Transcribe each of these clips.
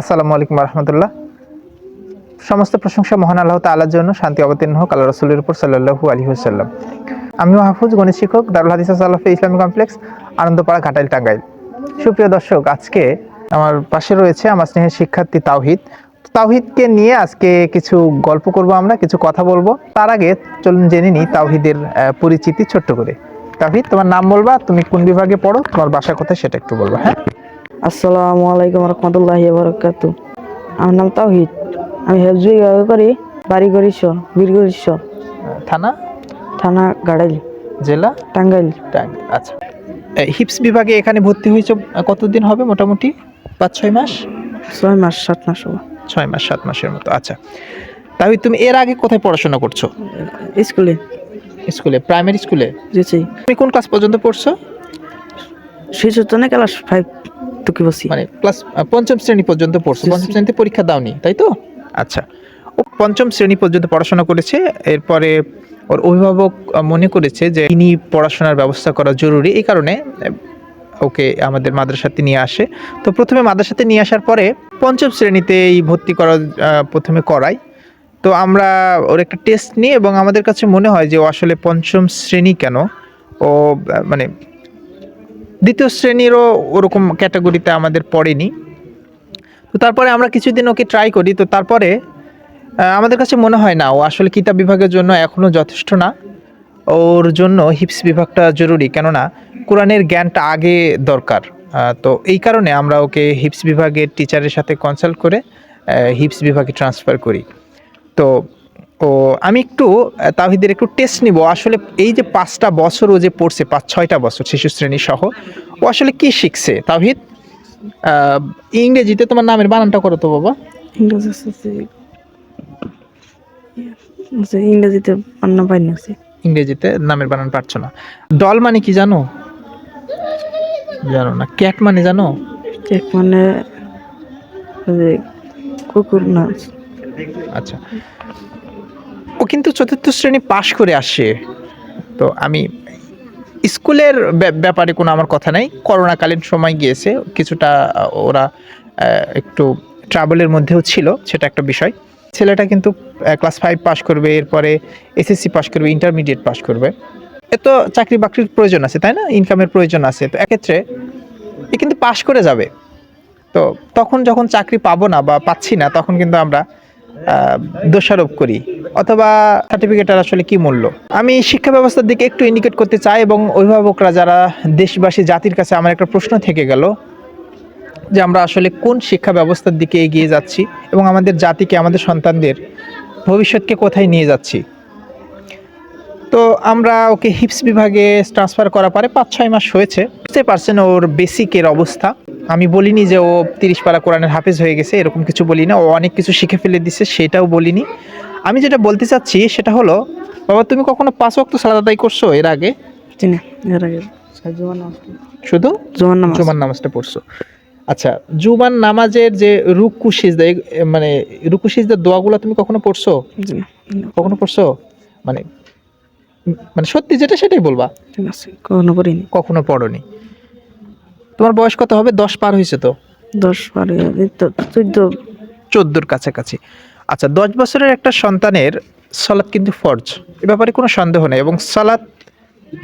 আসসালামু আলাইকুম রহমতুল্লাহ। সমস্ত প্রশংসা মহান আল্লাহ তাআলার জন্য, শান্তি অবতীর্ণ হোক আল্লাহ রসুলের উপর সাল্লাহু আলী হুসাল্লাম আমিও হাফুজ গণিত শিক্ষক, দারুল হাদিস সাল্লাফে ইসলামী কমপ্লেক্স, আনন্দপাড়া, ঘাটাইল, টাঙ্গাইল। সুপ্রিয় দর্শক, আজকে আমার পাশে রয়েছে আমার স্নেহের শিক্ষার্থী তাওহিদ। তাওহিদকে নিয়ে আজকে কিছু গল্প করব আমরা, কিছু কথা বলব। তার আগে চলুন জেনে নিই তাওহিদের পরিচিতি ছোট্ট করে। তাওহিদ, তোমার নাম বলবা, তুমি কোন বিভাগে পড়ো, তোমার বাসা কোথায় সেটা একটু বলবা হ্যাঁ? আসসালামু আলাইকুম রহমতুল্লাহি বরকাতু। আমার নাম তাওহিদ। আমি হেফজু বিভাগে করি বাড়ি গরিশ্বর বীর গরিশ্বর থানা? থানা গাড়াইল। জেলা? টাঙ্গাইল। আচ্ছা। এই হিপস বিভাগে এখানে ভর্তি হয়েছে কতদিন হবে মোটামুটি? পাঁচ ছয় মাস? ছয় মাস সাত মাস হব। ছয় মাস সাত মাসের মতো আচ্ছা। তাহলে তুমি এর আগে কোথায় পড়াশোনা করছ? স্কুলে। স্কুলে প্রাইমারি স্কুলে? যেছি তুমি কোন ক্লাস পর্যন্ত পড়ছো? শিশু তো না ক্লাস ফাইভ। টুকি বসি। মানে ক্লাস পঞ্চম শ্রেণি পর্যন্ত পড়ছো। পঞ্চম শ্রেণীতে পরীক্ষা দাওনি তাই তো? আচ্ছা। ও পঞ্চম শ্রেণি পর্যন্ত পড়াশোনা করেছে এরপরে ওর অভিভাবক মনে করেছে যে তিনি পড়াশোনার ব্যবস্থা করা জরুরি এই কারণে ওকে আমাদের মাদ্রাসাতে নিয়ে আসে। তো প্রথমে মাদ্রাসাতে নিয়ে আসার পরে পঞ্চম শ্রেণীতেই ভর্তি করা প্রথমে করাই তো আমরা ওর একটা টেস্ট নিই এবং আমাদের কাছে মনে হয় যে ও আসলে পঞ্চম শ্রেণি কেন? ও মানে দ্বিতীয় শ্রেণীরও ওরকম ক্যাটাগরিতে আমাদের পড়েনি। তো তারপরে আমরা কিছুদিন ওকে ট্রাই করি, তো তারপরে আমাদের কাছে মনে হয় না, ও আসলে কিতাব বিভাগের জন্য এখনও যথেষ্ট না। ওর জন্য হিপস বিভাগটা জরুরি, কেননা কোরআনের জ্ঞানটা আগে দরকার। তো এই কারণে আমরা ওকে হিপস বিভাগের টিচারের সাথে কনসাল্ট করে হিপস বিভাগে ট্রান্সফার করি। তো ও আমি একটু তাহিদের একটু টেস্ট নিব। আসলে এই যে পাঁচটা বছর ও যে পড়ছে পাঁচ ছয়টা বছর শিশু শ্রেণি সহ ও আসলে কি শিখছে? তাহিদ ইংরেজিতে তোমার নামের বানানটা করো তো বাবা। ইংরেজিতে ইংরেজিতে নামের বানান পারছ না। ডল মানে কি জানো? জানো না। ক্যাট মানে জানো? এক মানে কুকুর না। আচ্ছা। ও কিন্তু চতুর্থ শ্রেণি পাশ করে আসে। তো আমি স্কুলের ব্যাপ- ব্যাপারে কোনো আমার কথা নাই। করোনাকালীন সময় গিয়েছে, কিছুটা ওরা একটু ট্রাভেলের মধ্যেও ছিল, সেটা একটা বিষয়। ছেলেটা কিন্তু ক্লাস ফাইভ পাশ করবে, এরপরে এসএসসি পাশ করবে ইন্টারমিডিয়েট পাশ করবে। এ তো চাকরি বাকরির প্রয়োজন আছে, তাই না? ইনকামের প্রয়োজন আছে। তো এক্ষেত্রে এ কিন্তু পাশ করে যাবে। তো তখন যখন চাকরি পাবো না বা পাচ্ছি না, তখন কিন্তু আমরা দোষারোপ করি, অথবা সার্টিফিকেটের আসলে কি মূল্য? আমি শিক্ষা ব্যবস্থার দিকে একটু ইন্ডিকেট করতে চাই এবং অভিভাবকরা যারা দেশবাসী, জাতির কাছে আমার একটা প্রশ্ন থেকে গেল যে আমরা আসলে কোন শিক্ষা ব্যবস্থার দিকে এগিয়ে যাচ্ছি এবং আমাদের জাতিকে, আমাদের সন্তানদের ভবিষ্যৎকে কোথায় নিয়ে যাচ্ছি। তো আমরা ওকে হিপস বিভাগে ট্রান্সফার করার পরে পাঁচ ছয় মাস হয়েছে বুঝতে পারছেন ওর বেসিকের অবস্থা। আমি বলিনি যে ও তিরিশ পারা কোরআনের হাফেজ হয়ে গেছে এরকম কিছু বলি না ও অনেক কিছু শিখে ফেলে দিছে সেটাও বলিনি। আমি যেটা বলতে চাচ্ছি সেটা হলো বাবা তুমি কখনো পাঁচ ওয়াক্ত সালাদ আদায় করছ এর আগে? এর আগে। শুধু? জুমান নামাজ। জুমার নামাজটা পড়ছো। আচ্ছা জুমান নামাজের যে রুকু সিজদা মানে রুকু সিজদার দোয়াগুলো তুমি কখনো পড়ছো? কখনো পড়ছো? মানে মানে সত্যি যেটা সেটাই বলবা? ঠিক আছে কখনো করিনি কখনো পড়নি। তোমার বয়স কত হবে? দশ পার হয়েছে তো। দশ পার চোদ্দ। চোদ্দোর কাছাকাছি। আচ্ছা দশ বছরের একটা সন্তানের সালাদ কিন্তু ফরজ। এ ব্যাপারে কোনো সন্দেহ নেই এবং সালাদ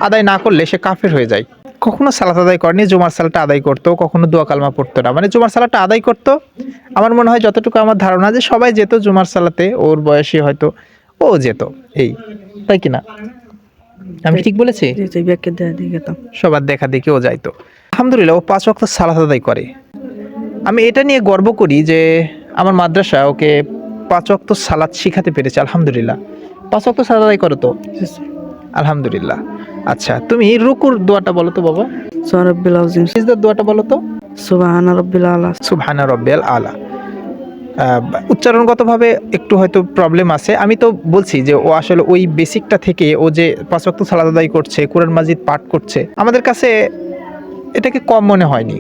আদায় না করলে সে কাফের হয়ে যায়। কখনো সালাত আদায় করেনি জুমার সালাটা আদায় করতো কখনো দোয়া কালমা পড়তো না। মানে জুমার সালাটা আদায় করতো। আমার মনে হয় যতটুকু আমার ধারণা যে সবাই যেত জুমার সালাতে ওর বয়সী হয়তো ও যেত। এই তাই কি না? আমি ঠিক বলেছি? সবার দেখা দেখে ও যাইতো। আলহামদুলিল্লাহ ও পাঁচ ওয়াক্ত সালাত আদায় করে। আমি এটা নিয়ে গর্ব করি যে আমার মাদ্রাসা ওকে পাঁচ ওয়াক্ত সালাত শিখাতে পেরেছে আলহামদুলিল্লাহ। পাঁচ ওয়াক্ত সালাত আদায় করো তো? আলহামদুলিল্লাহ। আচ্ছা তুমি রুকুর দোয়াটা বলো তো বাবা। আজিম দোয়াটা বলো তো। সুবহান রব্বিল আলা। সুবহানা রব্বিয়াল আলা। উচ্চারণগতভাবে একটু হয়তো প্রবলেম আছে। আমি তো বলছি যে ও আসলে ওই বেসিকটা থেকে ও যে পাঁচ ওয়াক্ত সালাত আদায় করছে কোরআন মাজিদ পাঠ করছে আমাদের কাছে এটাকে কম মনে হয়নি।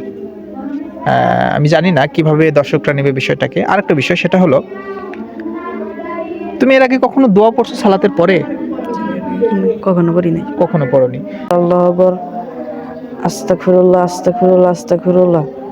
আমি জানি না কীভাবে দর্শকরা নেবে বিষয়টাকে। আরেকটা বিষয় সেটা হলো তুমি এর আগে কখনো দোয়া পড়ছো সালাতের পরে? কখনো করি নাই কখনো পড়নি? আল্লাহ আকবর। আস্তাগফিরুল্লাহ আস্তাগফিরুল্লাহ আস্তাগফিরুল্লাহ।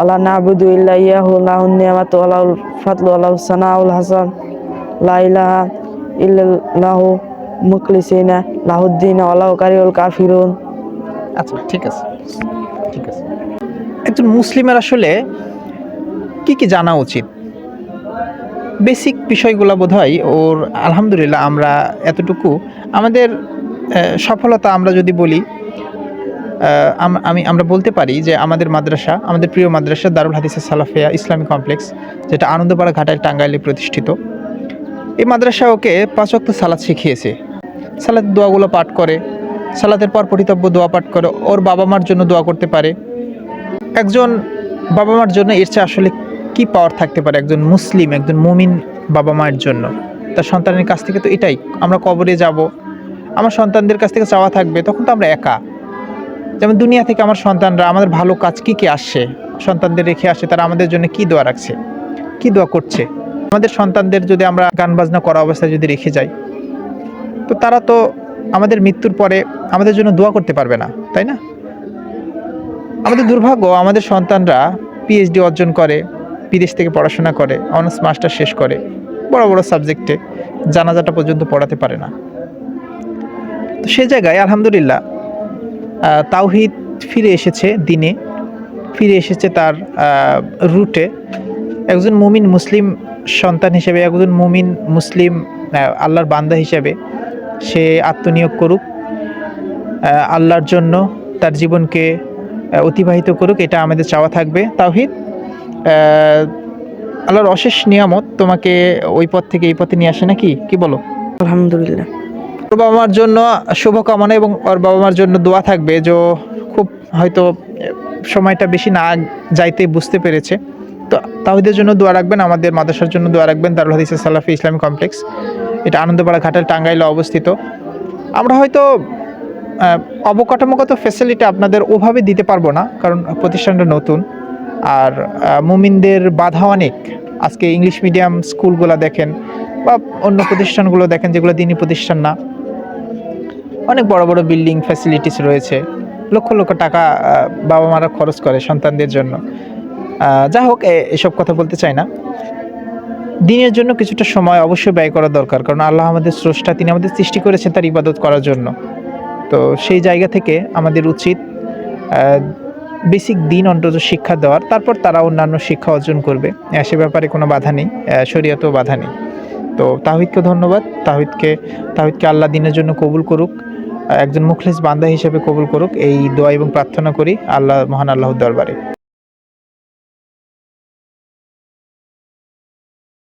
আল্লাহ নাবুদু ইল্লা ইয়াহু, লাহুন নিয়ামাতু আলাউল ফাতলু আলাউ সানাউল হাসান, লা ইলাহা ইল্লাল্লাহু মুখলিসিনা, লাহুদ্দিন আলাউ কারিউল কাফিরুন। আচ্ছা ঠিক আছে ঠিক আছে। একজন মুসলিমের আসলে কি কি জানা উচিত? বেসিক বিষয়গুলো বোধ হয় ওর আলহামদুলিল্লাহ আমরা এতটুকু। আমাদের সফলতা আমরা যদি বলি আম- আমি আমরা বলতে পারি যে আমাদের মাদ্রাসা, আমাদের প্রিয় মাদ্রাসা দারুল হাদিসা সালাফিয়া ইসলামিক কমপ্লেক্স, যেটা আনন্দপাড়া ঘাটাইল টাঙ্গাইলে প্রতিষ্ঠিত। এই মাদ্রাসা ওকে পাঁচ ওয়াক্ত সালাদ শিখিয়েছে। সালাদ দোয়াগুলো পাঠ করে, সালাতের পর পঠিতব্য দোয়া পাঠ করে, ওর বাবা মার জন্য দোয়া করতে পারে। একজন বাবা মার জন্য এর চেয়ে আসলে কি পাওয়ার থাকতে পারে? একজন মুসলিম, একজন মুমিন বাবা মায়ের জন্য। তার সন্তানের কাছ থেকে তো এটাই, আমরা কবরে যাব, আমার সন্তানদের কাছ থেকে চাওয়া থাকবে, তখন তো আমরা একা। যেমন দুনিয়া থেকে আমার সন্তানরা, আমাদের ভালো কাজ কী কী আসছে? সন্তানদের রেখে আসে তারা আমাদের জন্য কি দোয়া রাখছে? কি দোয়া করছে? আমাদের সন্তানদের যদি আমরা গান বাজনা করা অবস্থায় যদি রেখে যাই, তো তারা তো আমাদের মৃত্যুর পরে আমাদের জন্য দোয়া করতে পারবে না, তাই না? আমাদের দুর্ভাগ্য, আমাদের সন্তানরা পিএইচডি অর্জন করে, বিদেশ থেকে পড়াশোনা করে, অনার্স মাস্টার শেষ করে, বড় বড় সাবজেক্টে জানাজাটা পর্যন্ত পড়াতে পারে না। তো সে জায়গায় আলহামদুলিল্লাহ তাওহিদ ফিরে এসেছে দিনে, ফিরে এসেছে তার রুটে। একজন মুমিন মুসলিম সন্তান হিসেবে, একজন মুমিন মুসলিম আল্লাহর বান্দা হিসেবে সে আত্মনিয়োগ করুক আল্লাহর জন্য তার জীবনকে অতিবাহিত করুক, এটা আমাদের চাওয়া থাকবে। তাওহিদ আল্লাহর অশেষ নিয়ামত তোমাকে ওই পথ থেকে এই পথে নিয়ে আসে নাকি? কি বলো? আলহামদুলিল্লাহ। ওর বাবা মার জন্য শুভকামনা এবং ওর বাবা মার জন্য দোয়া থাকবে যে খুব হয়তো সময়টা বেশি না যাইতে বুঝতে পেরেছে। তো তাহিদের জন্য দোয়া রাখবেন, আমাদের মাদ্রাসার জন্য দোয়া রাখবেন, দারুল হাদিস সালাফি ইসলামিক কমপ্লেক্স। এটা আনন্দপাড়া ঘাটাল টাঙ্গাইলে অবস্থিত। আমরা হয়তো অবকাঠামোগত ফেসিলিটি আপনাদের ওভাবে দিতে পারব না, কারণ প্রতিষ্ঠানটা নতুন। আর মুমিনদের বাধা অনেক। আজকে ইংলিশ মিডিয়াম স্কুলগুলো দেখেন বা অন্য প্রতিষ্ঠানগুলো দেখেন যেগুলো দিনী প্রতিষ্ঠান না। অনেক বড় বড় বিল্ডিং ফ্যাসিলিটিস রয়েছে। লক্ষ লক্ষ টাকা বাবা মারা খরচ করে সন্তানদের জন্য। আহ, যা হোক এসব কথা বলতে চাই না। দিনের জন্য কিছুটা সময় অবশ্যই ব্যয় করা দরকার কারণ আল্লাহ আমাদের স্রষ্টা তিনি আমাদের সৃষ্টি করেছেন তার ইবাদত করার জন্য। তো সেই জায়গা থেকে আমাদের উচিত বেসিক দিন অন্তত শিক্ষা দেওয়ার তারপর তারা অন্যান্য শিক্ষা অর্জন করবে। সে ব্যাপারে কোনো বাধা নেই শরীয়তেও বাধা নেই। তো তাহিদকে ধন্যবাদ তাহিদকে তাহিদকে আল্লাহ দিনের জন্য কবুল করুক। একজন মুখলিস বান্দা হিসেবে কবুল করুক। এই দোয়া এবং প্রার্থনা করি আল্লাহ, মহান আল্লাহর দরবারে।